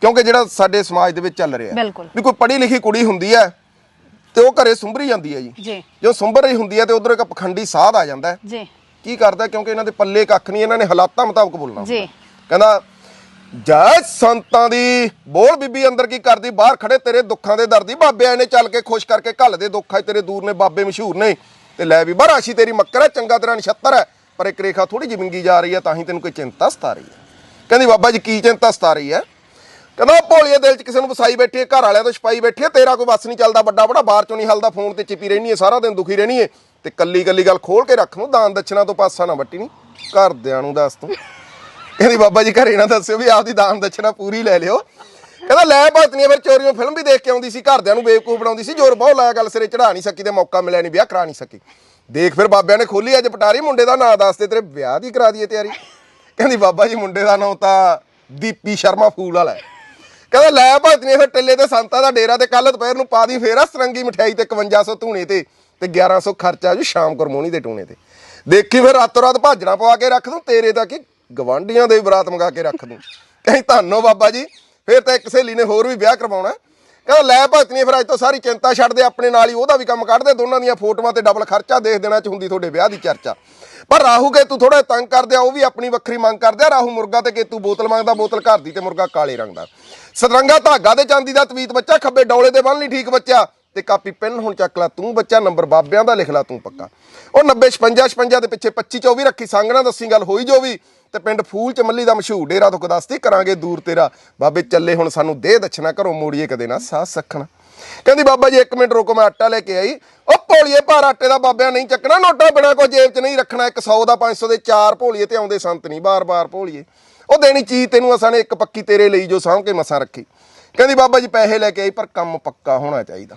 ਕਿਉਂਕਿ ਜਿਹੜਾ ਸਾਡੇ ਸਮਾਜ ਦੇ ਵਿੱਚ ਚੱਲ ਰਿਹਾ ਬਿਲਕੁਲ। ਵੀ ਕੋਈ ਪੜ੍ਹੀ ਲਿਖੀ ਕੁੜੀ ਹੁੰਦੀ ਹੈ ਤੇ ਉਹ ਘਰੇ ਸੁੰਭਰੀ ਜਾਂਦੀ ਹੈ ਜੀ। ਜੀ। ਸੁੰਭਰ ਰਹੀ ਹੁੰਦੀ ਹੈ ਤੇ ਉਧਰ ਇੱਕ ਪਖੰਡੀ ਸਾਧ ਆ ਜਾਂਦਾ ਹੈ। ਜੀ। ਕੀ ਕਰਦਾ ਕਿਉਂਕਿ ਇਹਨਾਂ ਦੇ ਪੱਲੇ ਕੱਖ ਨਹੀਂ ਇਹਨਾਂ ਨੇ ਹਾਲਾਤਾਂ ਮੁਤਾਬਕ ਬੋਲਣਾ ਜੀ। ਹੁੰਦਾ। ਕਹਿੰਦਾ ਜੈ ਸੰਤਾਂ ਦੀ ਬੋਲ ਬੀਬੀ ਅੰਦਰ ਕੀ ਕਰਦੀ? ਬਾਹਰ ਖੜੇ ਤੇਰੇ ਦੁੱਖਾਂ ਦੇ ਦਰਦੀ ਬਾਬੇ ਆਏ ਨੇ ਚੱਲ ਕੇ ਖੁਸ਼ ਕਰਕੇ ਘੱਲ ਦੇ ਦੁੱਖ ਆ ਤੇਰੇ ਦੂਰ ਨੇ ਬਾਬੇ ਮਸ਼ਹੂਰ ਨੇ। ਤੇ ਲੈ ਵੀ ਬਰਾਸ਼ੀ ਤੇਰੀ ਮੱਕਰ ਹੈ ਚੰਗਾ ਤੇਰਾ ਨਛੱਤਰ ਹੈ। ਪਰ ਇੱਕ ਰੇਖਾ ਥੋੜੀ ਜਿਹੀ ਵਿੰਗੀ ਜਾ ਰਹੀ ਹੈ ਤਾਂ ਹੀ ਤੈਨੂੰ ਕੋਈ ਚਿੰਤਾ ਸਤਾ ਰਹੀ ਹੈ। ਕਹਿੰਦੀ ਬਾਬਾ ਜੀ ਕੀ ਚਿੰਤਾ ਸਤਾ ਰਹੀ ਹੈ? ਕਹਿੰਦਾ ਭੋਲੀਏ ਦਿਲ 'ਚ ਕਿਸੇ ਨੂੰ ਵਸਾਈ ਬੈਠੀ ਹੈ, ਘਰ ਵਾਲਿਆਂ ਤੋਂ ਛਪਾਈ ਬੈਠੀ ਹੈ, ਤੇਰਾ ਕੋਈ ਵੱਸ ਨਹੀਂ ਚੱਲਦਾ ਵੱਡਾ ਵੱਡਾ, ਬਾਹਰ ਚੋਂ ਨਹੀਂ ਹਲਦਾ, ਫੋਨ ਤੇ ਚਿਪੀ ਰਹਿਣੀ ਹੈ, ਸਾਰਾ ਦਿਨ ਦੁਖੀ ਰਹਿਣੀ ਹੈ। ਤੇ ਕੱਲੀ ਕੱਲੀ ਗੱਲ ਖੋਲ ਕੇ ਰੱਖ ਨੂੰ ਦਾਨ ਦਛਣਾ ਤੋਂ ਪਾਸਾ ਨਾ ਵੱਟੀ ਨਹੀਂ, ਘਰਦਿਆਂ ਨੂੰ ਦੱਸ ਤੂੰ। ਕਹਿੰਦੀ ਬਾਬਾ ਜੀ ਘਰੇ ਨਾ ਦੱਸਿਓ ਵੀ ਆਪਦੀ ਦਾਨ ਦਛਣਾ ਪੂਰੀ ਲੈ ਲਿਓ। ਕਹਿੰਦਾ ਲੈ ਭਗਤਨੀਆਂ ਫਿਰ ਚੋਰੀਆਂ ਫਿਲਮ ਵੀ ਦੇਖ ਕੇ ਆਉਂਦੀ ਸੀ, ਘਰਦਿਆਂ ਨੂੰ ਬੇਵਕੂਫ ਬਣਾਉਂਦੀ ਸੀ, ਜੋਰ ਬਹੁਤ ਲਾਇਆ, ਗੱਲ ਸਿਰੇ ਚੜਾ ਨਹੀਂ ਸਕੀ ਤੇ ਮੌਕਾ ਮਿਲਿਆ ਨਹੀਂ, ਵਿਆਹ ਕਰਾ ਨਹੀਂ ਸਕੀ। ਦੇਖ ਫਿਰ ਬਾਬਿਆਂ ਨੇ ਖੋਲੀ ਅੱਜ ਪਟਾਰੀ, ਮੁੰਡੇ ਦਾ ਨਾਂ ਦੱਸ ਦੇ, ਤੇਰੇ ਵਿਆਹ ਦੀ ਕਰਾ ਦਈਏ ਤਿਆਰੀ। ਕਹਿੰਦੀ ਬਾਬਾ ਜੀ ਮੁੰਡੇ ਦਾ ਨਾਂ ਤਾਂ ਦੀਪੀ ਸ਼ਰਮਾ ਫੂਲ ਵਾਲਾ ਹੈ। ਕਹਿੰਦਾ, ਲੈ ਭਗਤਨੀਆਂ ਫਿਰ ਟਿੱਲੇ ਤੇ ਸੰਤਾਂ ਦਾ ਡੇਰਾ ਤੇ ਕੱਲ ਦੁਪਹਿਰ ਨੂੰ ਪਾ ਦੀ ਫੇਰ ਆ ਸਰੰਗੀ ਮਠਿਆਈ ਤੇ 5100 ਧੂਣੇ ਤੇ ਤੇ 1100 ਖਰਚਾ ਜੀ ਸ਼ਾਮ ਗੁਰਮੋਣੀ ਦੇ ਟੂਣੇ ਤੇ। ਦੇਖੀ ਫਿਰ ਰਾਤੋਂ ਰਾਤ ਭਾਜਣਾ ਪਵਾ ਕੇ ਰੱਖ ਦੂੰ, ਤੇਰੇ ਤਾਂ ਕੀ ਗਵਾਂਡੀਆਂ ਦੇ ਬਰਾਤ ਮੰਗਾ ਕੇ ਰੱਖ ਦੂੰ। ਕਹੀਂ ਧੰਨੋ ਬਾਬਾ ਜੀ, ਫਿਰ ਤਾਂ ਇੱਕ ਸਹੇਲੀ ਨੇ ਹੋਰ ਵੀ ਵਿਆਹ ਕਰਵਾਉਣਾ। ਕਹਿੰਦਾ ਲੈ ਭਗਤਨੀ ਫਿਰ ਅੱਜ ਤੋਂ ਸਾਰੀ ਚਿੰਤਾ ਛੱਡ ਦੇ, ਆਪਣੇ ਨਾਲ ਹੀ ਉਹਦਾ ਵੀ ਕੰਮ ਕੱਢ ਦੇ, ਦੋਨਾਂ ਦੀਆਂ ਫੋਟੋਆਂ ਤੇ ਡਬਲ ਖਰਚਾ ਦੇਖ ਦੇਣਾ ਚ ਹੁੰਦੀ ਤੁਹਾਡੇ ਵਿਆਹ ਦੀ ਚਰਚਾ। ਪਰ ਰਾਹੂ ਕੇ ਤੂੰ ਥੋੜਾ ਤੰਗ ਕਰਦੇ ਆ, ਉਹ ਵੀ ਆਪਣੀ ਵੱਖਰੀ ਮੰਗ ਕਰਦੇ ਆ, ਰਾਹੂ ਮੁਰਗਾ ਤੇ ਕੇਤੂ ਬੋਤਲ ਮੰਗਦਾ, ਬੋਤਲ ਘਰ ਦੀ ਤੇ ਮੁਰਗਾ ਕਾਲੇ ਰੰਗ ਦਾ। ਸਤਰੰਗਾ ਧਾਗਾ ਤੇ ਚਾਂਦੀ ਦਾ ਤਵੀਤ ਬੱਚਾ, ਖੱਬੇ ਡੌਲੇ ਤੇ ਬੰਨ ਲਈ ਠੀਕ ਬੱਚਾ। ਤੇ ਕਾਪੀ ਪੈਨ ਹੁਣ ਚੱਕ ਲਾ ਤੂੰ, ਬੱਚਾ ਨੰਬਰ ਬਾਬਿਆਂ ਦਾ ਲਿਖ ਲਾ ਤੂੰ ਪੱਕਾ। ਉਹ 90 56 56 ਦੇ ਪਿੱਛੇ 25 24 ਰੱਖੀ ਸੰਗ ਦੱਸੀ ਗੱਲ ਹੋਈ ਜੋ ਵੀ, ਤੇ ਪਿੰਡ ਫੂਲ ਚ ਮੱਲੀ ਦਾ ਮਸ਼ਹੂਰ ਡੇਰਾ ਤੋਂ ਕਦਾਸਤੀ ਕਰਾਂਗੇ ਦੂਰ ਤੇਰਾ। ਬਾਬੇ ਚੱਲੇ ਹੁਣ ਸਾਨੂੰ ਦੇਹ ਦਛਣਾ ਘਰੋਂ, ਮੋੜੀਏ ਕਦੇ ਨਾ ਸਾਹ ਸਖਣਾ। ਕਹਿੰਦੀ, ਬਾਬਾ ਜੀ 1 ਮਿੰਟ ਰੁਕੋ, ਮੈਂ ਆਟਾ ਲੈ ਕੇ ਆਈ। ਉਹ ਭੋਲੀਏ ਭਾਰ ਆਟੇ ਦਾ ਬਾਬਿਆਂ ਨਹੀਂ ਚੱਕਣਾ, ਨੋਟਾ ਬਿਨਾ ਕੋ ਜੇਬ 'ਚ ਨਹੀਂ ਰੱਖਣਾ। 100 ਦਾ 500 ਦੇ, ਚਾਰ ਭੋਲੀਏ ਤੇ ਆਉਂਦੇ ਸੰਤ ਨਹੀਂ, ਬਾਰ-ਬਾਰ ਭੋਲੀਏ। ਉਹ ਦੇਣੀ ਚੀਜ਼ ਤੈਨੂੰ ਅਸਾਂ ਨੇ ਇੱਕ ਪੱਕੀ ਤੇਰੇ ਲਈ ਜੋ ਸਾਂਭ ਕੇ ਮਸਾਂ ਰੱਖੀ। ਕਹਿੰਦੀ, ਬਾਬਾ ਜੀ, ਪੈਸੇ ਲੈ ਕੇ ਆਈ, ਪਰ ਕੰਮ ਪੱਕਾ ਹੋਣਾ ਚਾਹੀਦਾ।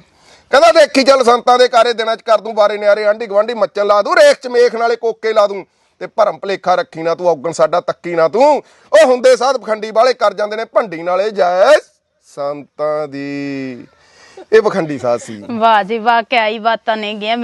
ਕਹਿੰਦਾ ਦੇਖੀ ਚੱਲ ਸੰਤਾਂ ਦੇ ਕਾਰੇ ਦਿਨਾਂ 'ਚ ਕਰ ਦੂੰ ਬਾਰੇ ਨਿਆਰੇ, ਆਂਢੀ ਗਵਾਂਢੀ ਮੱਚਣ ਲਾ ਦੂੰ, ਰੇਖ 'ਚ ਮੇਖ ਨਾਲੇ ਕੋਕੇ ਲਾ ਦੂੰ ਤੇ ਭਰਮ ਭਲੇਖਾ ਰੱਖੀ ਨਾ ਤੂੰ, ਔਗਣ ਸਾਡਾ ਤੱਕੀ ਨਾ ਤੂੰ। ਉਹ ਹੁੰਦੇ ਸਾਧ ਪਖੰਡੀ ਵਾਲੇ ਕਰ ਜਾਂਦੇ ਨੇ ਭੰਡੀ ਨਾਲੇ ਜੈ ਸੰਤਾਂ ਦੀ। ਇਹ ਪਖੰਡੀ ਸਾਧ ਸੀ। ਵਾਹ ਜੀ ਵਾਹ, ਕਿਆ ਹੀ ਬਾਤਾਂ ਨੇ ਗੀਆਂ